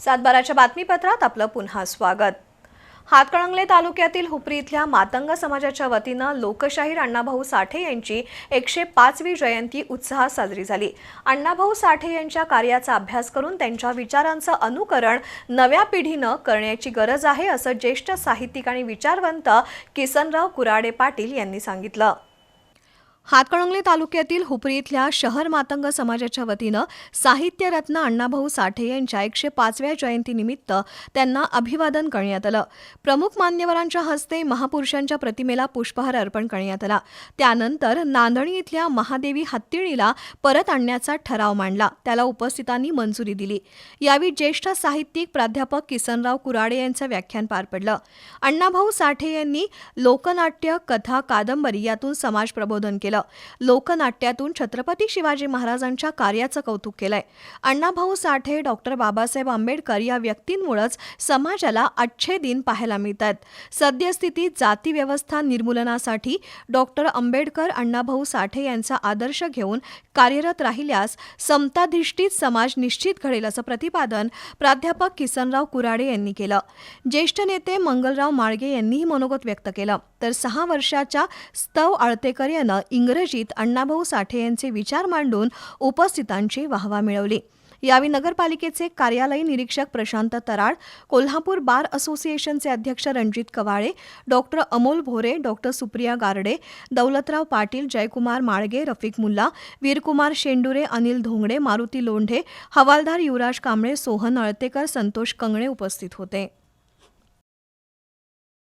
सातबाराच्या बातमीपत्रात आपलं पुन्हा स्वागत. हातकणंगले तालुक्यातील हुपरी इथल्या मातंग समाजाच्या वतीनं लोकशाहीर अण्णाभाऊ साठे यांची एकशे पाचवी जयंती उत्साहात साजरी झाली. अण्णाभाऊ साठे यांच्या कार्याचा अभ्यास करून त्यांच्या विचारांचं अनुकरण नव्या पिढीनं करण्याची गरज आहे असं ज्येष्ठ साहित्यिक आणि विचारवंत किसनराव कुराडे पाटील यांनी सांगितलं. हातकणंगले तालुक्यातील हुपरी इथल्या शहर मातंग समाजाच्या वतीनं साहित्यरत्न अण्णाभाऊ साठे यांच्या एकशे पाचव्या जयंतीनिमित्त त्यांना अभिवादन करण्यात आलं. प्रमुख मान्यवरांच्या हस्ते महापुरुषांच्या प्रतिमेला पुष्पहार अर्पण करण्यात आला. त्यानंतर नांदणी इथल्या महादेवी हत्तीणीला परत आणण्याचा ठराव मांडला. त्याला उपस्थितांनी मंजुरी दिली. यावेळी ज्येष्ठ साहित्यिक प्राध्यापक किसनराव कुराडे यांचं व्याख्यान पार पडलं. अण्णाभाऊ साठे यांनी लोकनाट्य कथा कादंबरी यातून समाज प्रबोधन केलं. लोकनाट्यातून छत्रपती शिवाजी महाराजांच्या कार्याचं कौतुक केलंय. अण्णाभाऊ साठे डॉक्टर बाबासाहेब आंबेडकर या व्यक्तींमुळेच समाजाला अच्छे दिन पाहायला मिळतात सद्यस्थितीत जाती व्यवस्था निर्मूलनासाठी डॉक्टर आंबेडकर अण्णाभाऊ साठे यांचा आदर्श घेऊन कार्यरत राहिल्यास समताधिष्ठित समाज निश्चित घडेल असं प्रतिपादन प्राध्यापक किसनराव कुराडे यांनी केलं. ज्येष्ठ नेते मंगलराव माळगे यांनीही मनोगत व्यक्त केलं. तर सहा वर्षाच्या स्तव आळतेकर यानं इंग्रजीत अण्णाभाऊ साठे यांचे विचार मांडून उपस्थितांची वाहवा मिळवली. यावेळी नगरपालिकेचे कार्यालय निरीक्षक प्रशांत तराड कोल्हापूर बार असोसिएशनचे अध्यक्ष रणजित कवाळे डॉक्टर अमोल भोरे डॉक्टर सुप्रिया गारडे दौलतराव पाटील जयकुमार माळगे रफिक मुल्ला वीरकुमार शेंडुरे अनिल धोंगडे मारुती लोंढे हवालदार युवराज कांबळे सोहन अळतेकर संतोष कंगणे उपस्थित होते.